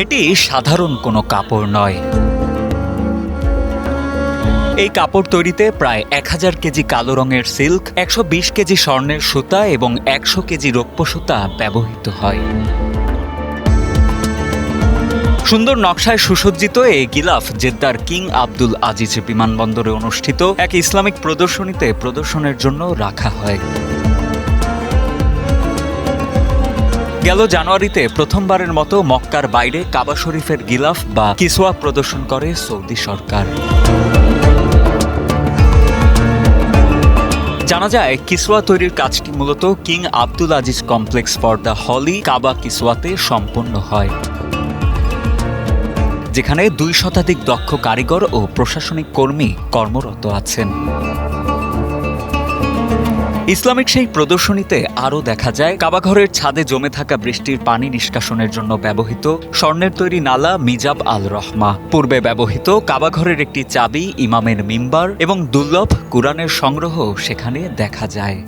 এটি সাধারণ কোনো কাপড় নয়। এই কাপড় তৈরিতে প্রায় এক হাজার কেজি কালো রঙের সিল্ক, একশো বিশ কেজি স্বর্ণের সুতা এবং একশো কেজি রৌপ্য সুতা ব্যবহৃত হয়। সুন্দর নকশায় সুসজ্জিত এই গিলাফ জেদ্দার কিং আব্দুল আজিজ বিমানবন্দরে অনুষ্ঠিত এক ইসলামিক প্রদর্শনীতে প্রদর্শনের জন্য রাখা হয়। গেল জানুয়ারিতে প্রথমবারের মতো মক্কার বাইরে কাবা শরীফের গিলাফ বা কিসোয়া প্রদর্শন করে সৌদি সরকার। জানা যায়, কিসওয়া তৈরির কাজটি মূলত king Abdul Aziz complex for the holy Kaaba কিসওয়াতে সম্পন্ন হয়, যেখানে দুই শতাধিক দক্ষ কারিগর ও প্রশাসনিক কর্মী কর্মরত আছেন। ইসলামিক সেই প্রদর্শনীতে আরও দেখা যায়, কাবাঘরের ছাদে জমে থাকা বৃষ্টির পানি নিষ্কাশনের জন্য ব্যবহৃত স্বর্ণের তৈরি নালা মিজাব আল রহমা। পূর্বে ব্যবহৃত কাবাঘরের একটি চাবি, ইমামের মিম্বার এবং দুর্লভ কুরআনের সংগ্রহ সেখানে দেখা যায়।